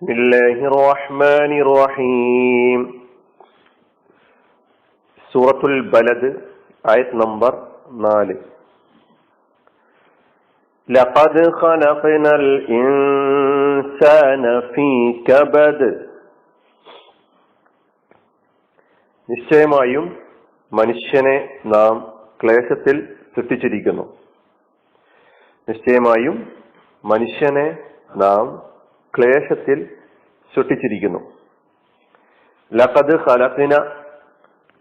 بسم الله الرحمن الرحيم سورة البلد آية نمبر 4 لقد خلقنا الإنسان في كبد നിശ്ചയമായും മനുഷ്യനെ നാം ക്ലേശത്തിൽ സൃഷ്ടിച്ചിരിക്കുന്നു നിശ്ചയമായും മനുഷ്യനെ നാം ക്ലേശത്തിൽ സൃഷ്ടിച്ചിരിക്കുന്നു. ലഖദ് ഖലഖിന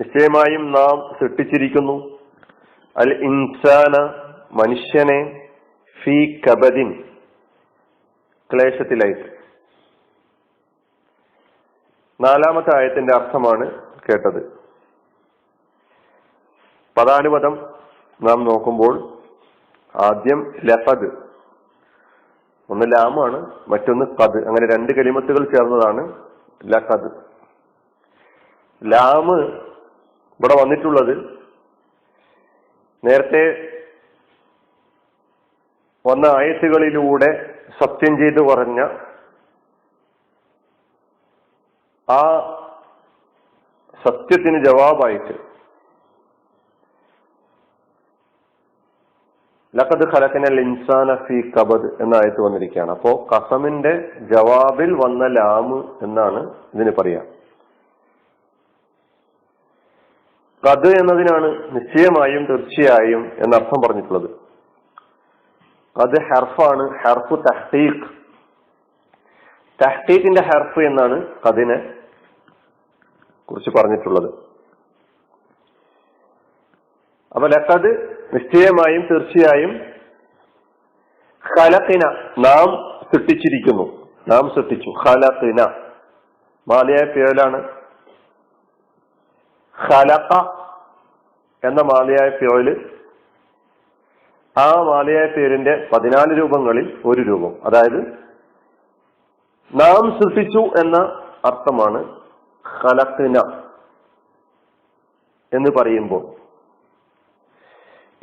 നിശ്ചയമായും നാം സൃഷ്ടിച്ചിരിക്കുന്നു. അൽ ഇൻസാന മനുഷ്യനെ ഫി കബദിൻ ക്ലേശത്തിലായിട്ട്. നാലാമത്തെ ആയത്തിന്റെ അർത്ഥമാണ് കേട്ടത്. പദാനുപദം നാം നോക്കുമ്പോൾ ആദ്യം ലഫദ് ഒന്ന് ലാമാണ് മറ്റൊന്ന് കത് അങ്ങനെ രണ്ട് കലിമത്തുകൾ ചേർന്നതാണ് ലഖദ് ലാമ് ഇവിടെ വന്നിട്ടുള്ളത് നേരത്തെ വന്ന ആയത്തുകളിലൂടെ സത്യം ചെയ്തു പറഞ്ഞ ആ സത്യത്തിന് ജവാബായിട്ട് ലഖദ് ഖലഖനൽ ഇൻസാന ഫി കബദ് എന്ന ആയത്ത് വന്നിരിക്കുകയാണ്. അപ്പോ കസമിന്റെ ജവാബിൽ വന്ന ലാമ് എന്നാണ് ഇതിന് പറയാ. കത് എന്നതിനാണ് നിശ്ചയമായും തീർച്ചയായും എന്നർത്ഥം പറഞ്ഞിട്ടുള്ളത്. അത് ഹെർഫാണ് ഹെർഫ് തഹ്തീഖ് തഹ്തീഖിന്റെ ഹെർഫ് എന്നാണ് കതിനെ കുറിച്ച് പറഞ്ഞിട്ടുള്ളത്. അപ്പൊ ലക്കത് നിശ്ചയമായും തീർച്ചയായും ഖലഖിന നാം സൃഷ്ടിച്ചിരിക്കുന്നു. നാം സൃഷ്ടിച്ചു. ഖലഖിന. മാലിയായ പേരിലാണ് ഖലഖ എന്ന മാലിയായ പേരിൽ ആ മാലിയായ പേരിന്റെ പതിനാല് രൂപങ്ങളിൽ ഒരു രൂപം. അതായത് നാം സൃഷ്ടിച്ചു എന്ന അർത്ഥമാണ് ഖലഖിന എന്ന് പറയുമ്പോൾ.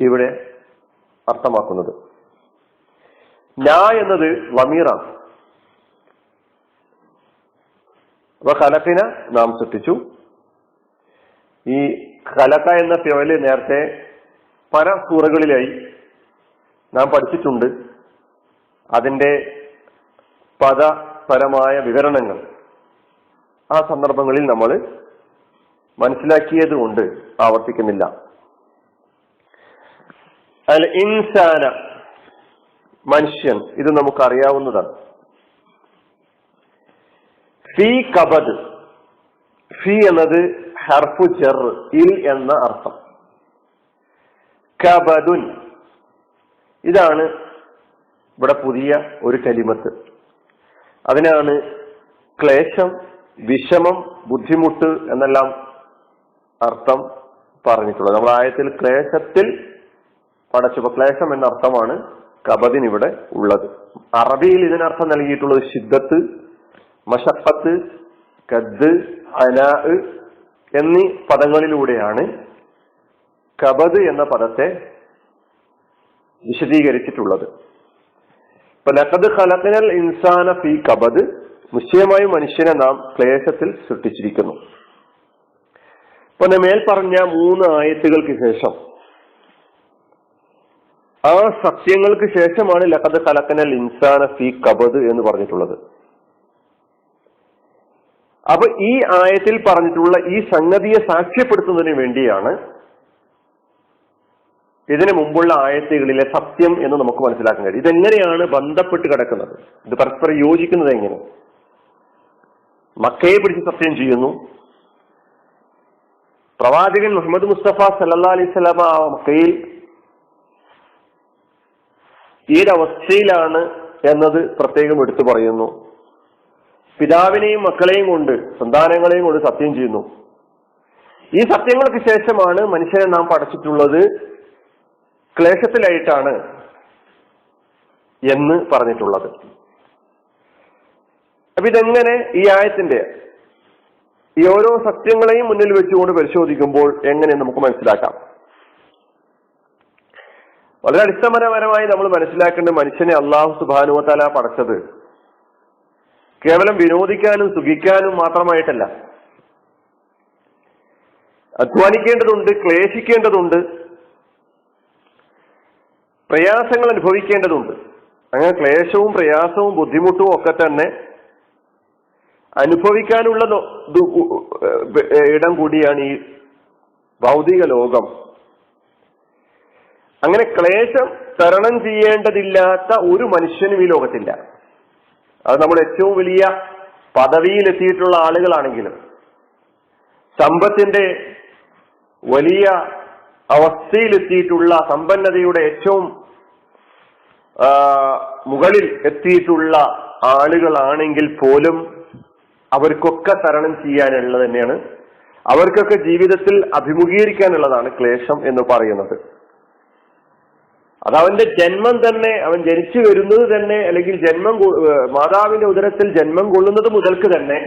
ഇവിടെ അർത്ഥമാക്കുന്നത്. ഞാ എന്നത് വമീറാണ്. അപ്പൊ ഖലഖിന നാം സൃഷ്ടിച്ചു. ഈ കലക്ക എന്ന പേൽ നേരത്തെ പല സൂറകളിലായി നാം പഠിച്ചിട്ടുണ്ട്. അതിന്റെ പദപരമായ വിവരണങ്ങൾ ആ സന്ദർഭങ്ങളിൽ നമ്മൾ മനസ്സിലാക്കിയത് കൊണ്ട് ആവർത്തിക്കുന്നില്ല. അൽ ഇൻസാന മനുഷ്യൻ ഇത് നമുക്ക് അറിയാവുന്നതാണ് ഫി കബദ് ഫി എന്നത് ഹർഫു ചെർ ഇൽ എന്ന അർത്ഥം. കബദുൻ ഇതാണ് ഇവിടെ പുതിയ ഒരു കലിമത്ത്. അതിനാണ് ക്ലേശം വിഷമം ബുദ്ധിമുട്ട് എന്നെല്ലാം അർത്ഥം പറഞ്ഞിട്ടുള്ളത്. നമ്മൾ ആയത്തിൽ ക്ലേശത്തിൽ പടച്ചപ്പോ ക്ലേശം എന്ന അർത്ഥമാണ് കബദിന് ഇവിടെ ഉള്ളത്. അറബിയിൽ ഇതിനർത്ഥം നൽകിയിട്ടുള്ളത് ശിദ്ധത്ത് മഷപ്പത്ത് കദ് അനാ എന്നീ പദങ്ങളിലൂടെയാണ് കബദ് എന്ന പദത്തെ വിശദീകരിച്ചിട്ടുള്ളത്. ഇപ്പൊ ലഖദ് ഖലഖനൽ ഇൻസാന ഫി കബദ് നിശ്ചയമായും മനുഷ്യനെ നാം ക്ലേശത്തിൽ സൃഷ്ടിച്ചിരിക്കുന്നു. ഇപ്പൊ മേൽ പറഞ്ഞ മൂന്ന് ആയത്തുകൾക്ക് ശേഷം ആ സത്യങ്ങൾക്ക് ശേഷമാണ് ലഖദ് കലക്കനൽ ഇൻസാന ഫി കബദ് എന്ന് പറഞ്ഞിട്ടുള്ളത്. അപ്പൊ ഈ ആയത്തിൽ പറഞ്ഞിട്ടുള്ള ഈ സംഗതിയെ സാക്ഷ്യപ്പെടുത്തുന്നതിന് വേണ്ടിയാണ് ഇതിനു മുമ്പുള്ള ആയത്തുകളിലെ സത്യം എന്ന് നമുക്ക് മനസ്സിലാക്കാൻ കഴിയും. ഇതെങ്ങനെയാണ് ബന്ധപ്പെട്ട് കിടക്കുന്നത്? ഇത് പരസ്പരം യോജിക്കുന്നത് എങ്ങനെ? മക്കയെ പിടിച്ച് സത്യം ചെയ്യുന്നു. പ്രവാചകൻ മുഹമ്മദ് മുസ്തഫ സല്ലാ അലൈഹി സ്വലാമ മക്കയിൽ ഏതവസ്ഥയിലാണ് എന്നത് പ്രത്യേകം എടുത്തു പറയുന്നു. പിതാവിനെയും മക്കളെയും കൊണ്ട് സന്താനങ്ങളെയും കൊണ്ട് സത്യം ചെയ്യുന്നു. ഈ സത്യങ്ങൾക്ക് ശേഷമാണ് മനുഷ്യനെ നാം പഠിച്ചിട്ടുള്ളത് ക്ലേശത്തിലായിട്ടാണ് എന്ന് പറഞ്ഞിട്ടുള്ളത്. അപ്പൊ ഇതെങ്ങനെ ഈ ആയത്തിന്റെ ഈ ഓരോ സത്യങ്ങളെയും മുന്നിൽ വെച്ചുകൊണ്ട് പരിശോധിക്കുമ്പോൾ എങ്ങനെ നമുക്ക് മനസ്സിലാക്കാം? വളരെ അടിസ്ഥാനപരമായി നമ്മൾ മനസ്സിലാക്കേണ്ട മനുഷ്യനെ അള്ളാഹു സുബാനുവത്താല പടച്ചത് കേവലം വിനോദിക്കാനും സുഖിക്കാനും മാത്രമായിട്ടല്ല. അധ്വാനിക്കേണ്ടതുണ്ട് ക്ലേശിക്കേണ്ടതുണ്ട് പ്രയാസങ്ങൾ അനുഭവിക്കേണ്ടതുണ്ട്. അങ്ങനെ ക്ലേശവും പ്രയാസവും ബുദ്ധിമുട്ടും ഒക്കെ തന്നെ അനുഭവിക്കാനുള്ള ഇടം കൂടിയാണ് ഈ ഭൗതിക ലോകം. അങ്ങനെ ക്ലേശം തരണം ചെയ്യേണ്ടതില്ലാത്ത ഒരു മനുഷ്യനും ഈ ലോകത്തില്ല. അത് നമ്മൾ ഏറ്റവും വലിയ പദവിയിലെത്തിയിട്ടുള്ള ആളുകളാണെങ്കിലും സമ്പത്തിന്റെ വലിയ അവസ്ഥയിലെത്തിയിട്ടുള്ള സമ്പന്നതയുടെ ഏറ്റവും മുകളിൽ എത്തിയിട്ടുള്ള ആളുകളാണെങ്കിൽ പോലും അവർക്കൊക്കെ തരണം ചെയ്യാനുള്ളത് തന്നെയാണ്. അവർക്കൊക്കെ ജീവിതത്തിൽ അഭിമുഖീകരിക്കാനുള്ളതാണ് ക്ലേശം എന്ന് പറയുന്നത്. അത് അവന്റെ ജന്മം തന്നെ അവൻ ജനിച്ചു വരുന്നത് തന്നെ അല്ലെങ്കിൽ ജന്മം മാതാവിന്റെ ഉദരത്തിൽ ജന്മം കൊള്ളുന്നത് മുതൽക്ക് തന്നെ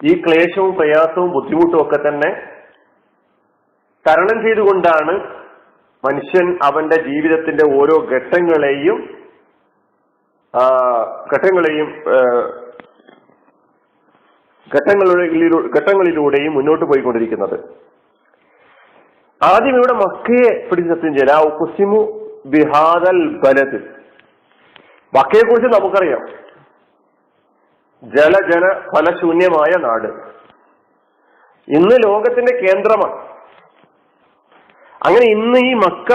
ഈ ക്ലേശവും പ്രയാസവും ബുദ്ധിമുട്ടും ഒക്കെ തന്നെ തരണം ചെയ്തുകൊണ്ടാണ് മനുഷ്യൻ അവന്റെ ജീവിതത്തിന്റെ ഓരോ ഘട്ടങ്ങളെയും ഘട്ടങ്ങളെയും ഘട്ടങ്ങളിലൂടെ ഘട്ടങ്ങളിലൂ- ഘട്ടങ്ങളിലൂടെയും മുന്നോട്ട് പോയിക്കൊണ്ടിരിക്കുന്നത്. ആദ്യം ഇവിടെ മക്കയെ പിടിച്ച് സത്യം ചെയ്യല ബിഹാദൽ ബലത് മക്കയെ കുറിച്ച് നമുക്കറിയാം. ജലജന ഫലശൂന്യമായ നാട്. ഇന്ന് ലോകത്തിന്റെ കേന്ദ്രമാണ്. അങ്ങനെ ഇന്ന് ഈ മക്ക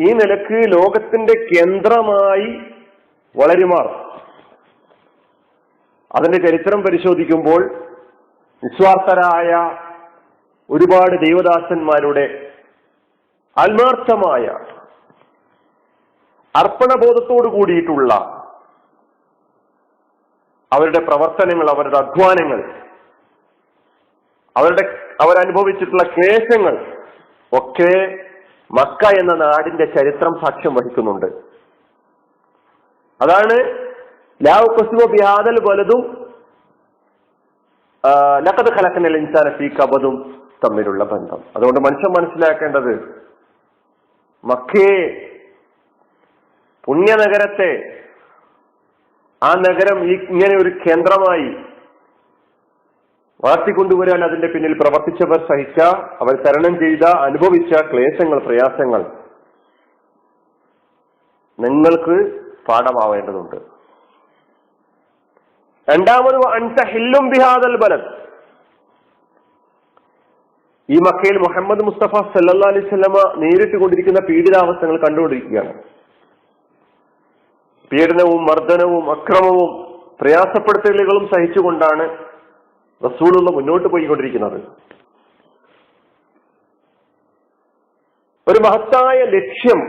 ഈ നിലയ്ക്ക് ലോകത്തിന്റെ കേന്ദ്രമായി വളരുമാർ. അതിന്റെ ചരിത്രം പരിശോധിക്കുമ്പോൾ നിസ്വാർത്ഥരായ ഒരുപാട് ദൈവദാസന്മാരുടെ ആത്മാർത്ഥമായ അർപ്പണബോധത്തോടു കൂടിയിട്ടുള്ള അവരുടെ പ്രവർത്തനങ്ങൾ അവരുടെ അധ്വാനങ്ങൾ അവരുടെ അവരനുഭവിച്ചിട്ടുള്ള ക്ലേശങ്ങൾ ഒക്കെ മക്ക എന്ന നാടിന്റെ ചരിത്രം സാക്ഷ്യം വഹിക്കുന്നുണ്ട്. അതാണ് ലാവ് കൊസുവ ബിഹാദൽ വലതും ലക്കത് കലക്കനൽ ഇൻസാന ഫീ കബതും തമ്മിലുള്ള ബന്ധം. അതുകൊണ്ട് മനുഷ്യൻ മനസ്സിലാക്കേണ്ടത് മക്കയെ പുണ്യനഗരത്തെ ആ നഗരം ഇങ്ങനെ ഒരു കേന്ദ്രമായി വളർത്തിക്കൊണ്ടുവരാൻ അതിന്റെ പിന്നിൽ പ്രവർത്തിച്ചവർ സഹിച്ച അവർ തരണം ചെയ്ത അനുഭവിച്ച ക്ലേശങ്ങൾ പ്രയാസങ്ങൾ നിങ്ങൾക്ക് പാഠമാവേണ്ടതുണ്ട്. രണ്ടാമത് അൻസ ഹില്ലും ബിഹാദൽ ബലത് ഈ മക്കയിൽ മുഹമ്മദ് മുസ്തഫ സല്ലാ അലൈഹി സ്വലമ നേരിട്ട് കൊണ്ടിരിക്കുന്ന പീഡിതാവസ്ഥകൾ കണ്ടുകൊണ്ടിരിക്കുകയാണ്. പീഡനവും മർദ്ദനവും അക്രമവും പ്രയാസപ്പെടുത്തലുകളും സഹിച്ചുകൊണ്ടാണ് റസൂലുള്ള മുന്നോട്ട് പോയിക്കൊണ്ടിരിക്കുന്നത്. ഒരു മഹത്തായ ലക്ഷ്യം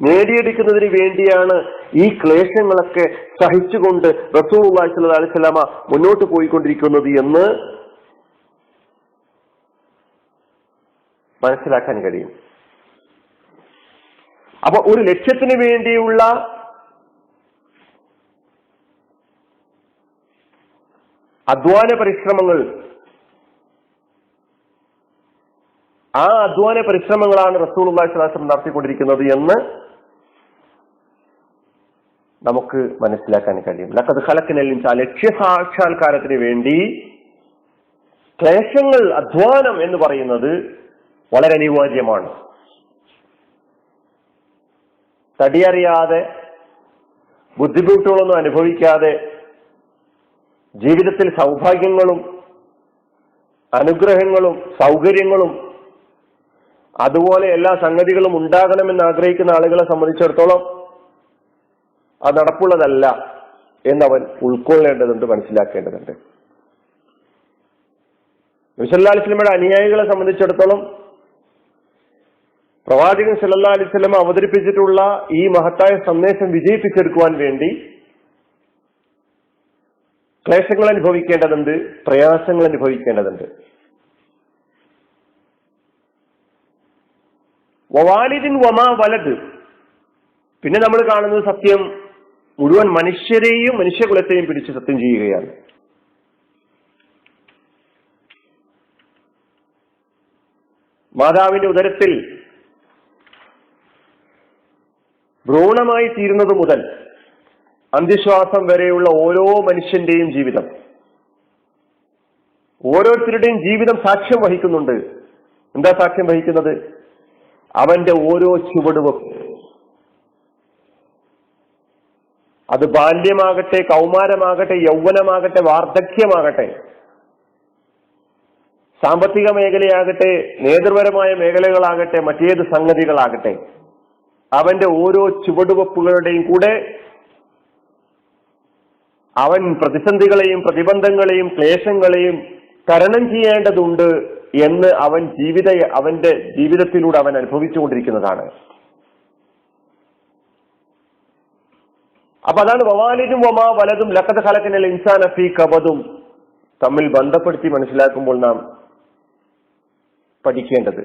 നേടിയെടുക്കുന്നതിന് വേണ്ടിയാണ് ഈ ക്ലേശങ്ങളൊക്കെ സഹിച്ചുകൊണ്ട് റസൂൽ അലൈഹി സ്വലാമ മുന്നോട്ട് പോയിക്കൊണ്ടിരിക്കുന്നത് എന്ന് മനസ്സിലാക്കാൻ കഴിയും. അപ്പൊ ഒരു ലക്ഷ്യത്തിന് വേണ്ടിയുള്ള അധ്വാന പരിശ്രമങ്ങൾ ആ അധ്വാന പരിശ്രമങ്ങളാണ് റസൂൾ അള്ളാഹിസ്ലാസം നടത്തിക്കൊണ്ടിരിക്കുന്നത് എന്ന് നമുക്ക് മനസ്സിലാക്കാൻ കഴിയും. ലക്കത് ഖലക്കിനെല്ലാം ലക്ഷ്യ സാക്ഷാത്കാരത്തിന് വേണ്ടി ക്ലേശങ്ങൾ അധ്വാനം എന്ന് പറയുന്നത് വളരെ അനിവാര്യമാണ് തടിയറിയാതെ ബുദ്ധിമുട്ടുകളൊന്നും അനുഭവിക്കാതെ ജീവിതത്തിൽ സൗഭാഗ്യങ്ങളും അനുഗ്രഹങ്ങളും സൗകര്യങ്ങളും അതുപോലെ എല്ലാ സംഗതികളും ഉണ്ടാകണമെന്ന് ആഗ്രഹിക്കുന്ന ആളുകളെ സംബന്ധിച്ചിടത്തോളം അത് നടപ്പുള്ളതല്ല എന്നവൻ ഉൾക്കൊള്ളേണ്ടതുണ്ട് മനസ്സിലാക്കേണ്ടതുണ്ട്. വിസല്ലാ അലിസ്ലമയുടെ അനുയായികളെ സംബന്ധിച്ചിടത്തോളം പ്രവാചകൻ സല്ലാ അലിസ്ലം അവതരിപ്പിച്ചിട്ടുള്ള ഈ മഹത്തായ സന്ദേശം വിജയിപ്പിച്ചെടുക്കുവാൻ വേണ്ടി ക്ലേശങ്ങൾ അനുഭവിക്കേണ്ടതുണ്ട് പ്രയാസങ്ങൾ അനുഭവിക്കേണ്ടതുണ്ട്. വവാലിദിൻ വമാ വലത് പിന്നെ നമ്മൾ കാണുന്നത് സത്യം മുഴുവൻ മനുഷ്യരെയും മനുഷ്യകുലത്തെയും പിടിച്ച് സത്യം ചെയ്യുകയാണ്. മാതാവിന്റെ ഉദരത്തിൽ ഭ്രൂണമായി തീരുന്നത് മുതൽ അന്ത്യശ്വാസം വരെയുള്ള ഓരോ മനുഷ്യന്റെയും ജീവിതം. ഓരോരുത്തരുടെയും ജീവിതം സാക്ഷ്യം വഹിക്കുന്നുണ്ട്. എന്താ സാക്ഷ്യം വഹിക്കുന്നത്? അവന്റെ ഓരോ ചുവടുവും. അത് ബാല്യമാകട്ടെ കൗമാരമാകട്ടെ യൗവനമാകട്ടെ വാർദ്ധക്യമാകട്ടെ സാമ്പത്തിക മേഖലയാകട്ടെ നേതൃപരമായ മേഖലകളാകട്ടെ മറ്റേത് സംഗതികളാകട്ടെ അവന്റെ ഓരോ ചുവടുവെപ്പുകളുടെയും കൂടെ അവൻ പ്രതിസന്ധികളെയും പ്രതിബന്ധങ്ങളെയും ക്ലേശങ്ങളെയും തരണം ചെയ്യേണ്ടതുണ്ട് എന്ന് അവൻ ജീവിത അവന്റെ ജീവിതത്തിലൂടെ അവൻ അനുഭവിച്ചുകൊണ്ടിരിക്കുന്നതാണ്. അപ്പൊ അതാണ് വവാലിനും വമാ വലതും ലക്കത ഖലക്കിനൽ ഇൻസാൻ അഫി കബതും തമ്മിൽ ബന്ധപ്പെടുത്തി മനസ്സിലാക്കുമ്പോൾ നാം പഠിക്കേണ്ടത്.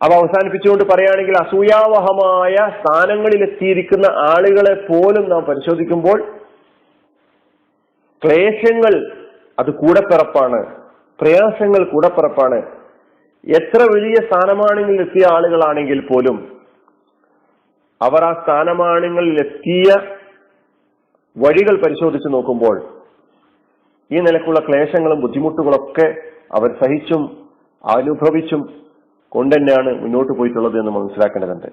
അവ അവസാനിപ്പിച്ചുകൊണ്ട് പറയുകയാണെങ്കിൽ അസൂയാവഹമായ സ്ഥാനങ്ങളിൽ എത്തിയിരിക്കുന്ന ആളുകളെ പോലും നാം പരിശോധിക്കുമ്പോൾ ക്ലേശങ്ങൾ അത് കൂടപ്പിറപ്പാണ്. പ്രയാസങ്ങൾ കൂടപ്പിറപ്പാണ്. എത്ര വലിയ സ്ഥാനമാണെങ്കിൽ എത്തിയ ആളുകളാണെങ്കിൽ പോലും അവർ ആ സ്ഥാനമാണങ്ങളിൽ എത്തിയ വഴികൾ പരിശോധിച്ച് നോക്കുമ്പോൾ ഈ നിലക്കുള്ള ക്ലേശങ്ങളും ബുദ്ധിമുട്ടുകളൊക്കെ അവർ സഹിച്ചും അനുഭവിച്ചും കൊണ്ട് തന്നെയാണ് മുന്നോട്ട് പോയിട്ടുള്ളത് എന്ന് മനസ്സിലാക്കേണ്ടതുണ്ട്.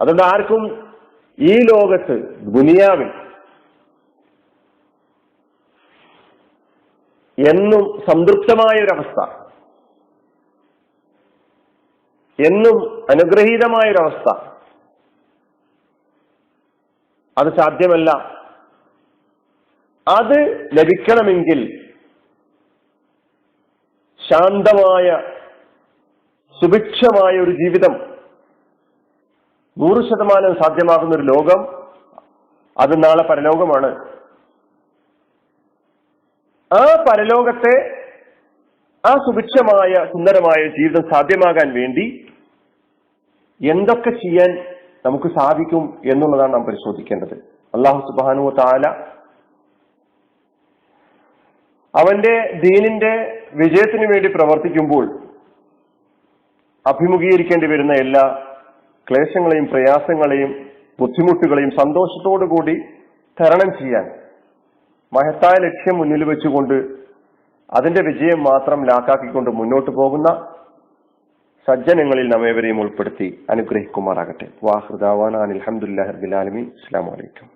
അതുകൊണ്ട് ആർക്കും ഈ ലോകത്ത് ദുനിയാവിൽ എന്നും സംതൃപ്തമായ ഒരവസ്ഥ എന്നും അനുഗ്രഹീതമായ ഒരവസ്ഥ അത് സാധ്യമല്ല. അത് ലഭിക്കണമെങ്കിൽ ശാന്തമായ സുഭിക്ഷമായ ഒരു ജീവിതം നൂറ് ശതമാനം സാധ്യമാകുന്ന ഒരു ലോകം അത് നാളെ പരലോകമാണ്. ആ പരലോകത്തെ ആ സുഭിക്ഷമായ സുന്ദരമായ ജീവിതം സാധ്യമാകാൻ വേണ്ടി എന്തൊക്കെ ചെയ്യാൻ നമുക്ക് സാധിക്കും എന്നുള്ളതാണ് നാം പരിശോധിക്കേണ്ടത്. അള്ളാഹു സുബാനു താല അവന്റെ ദീനിന്റെ വിജയത്തിന് വേണ്ടി പ്രവർത്തിക്കുമ്പോൾ അഭിമുഖീകരിക്കേണ്ടി വരുന്ന എല്ലാ ക്ലേശങ്ങളെയും പ്രയാസങ്ങളെയും ബുദ്ധിമുട്ടുകളെയും സന്തോഷത്തോടു കൂടി തരണം ചെയ്യാൻ മഹത്തായ ലക്ഷ്യം മുന്നിൽ വെച്ചുകൊണ്ട് അതിന്റെ വിജയം മാത്രം ലാക്കാക്കിക്കൊണ്ട് മുന്നോട്ട് പോകുന്ന സജ്ജനങ്ങളിൽ നമ്മേവരെയും ഉൾപ്പെടുത്തി അനുഗ്രഹിക്കുമാറാകട്ടെ. വാഹൃദാവാൻ അലഹമുല്ലാ ഹർബിലാലമി അസ്സാം വലൈക്കും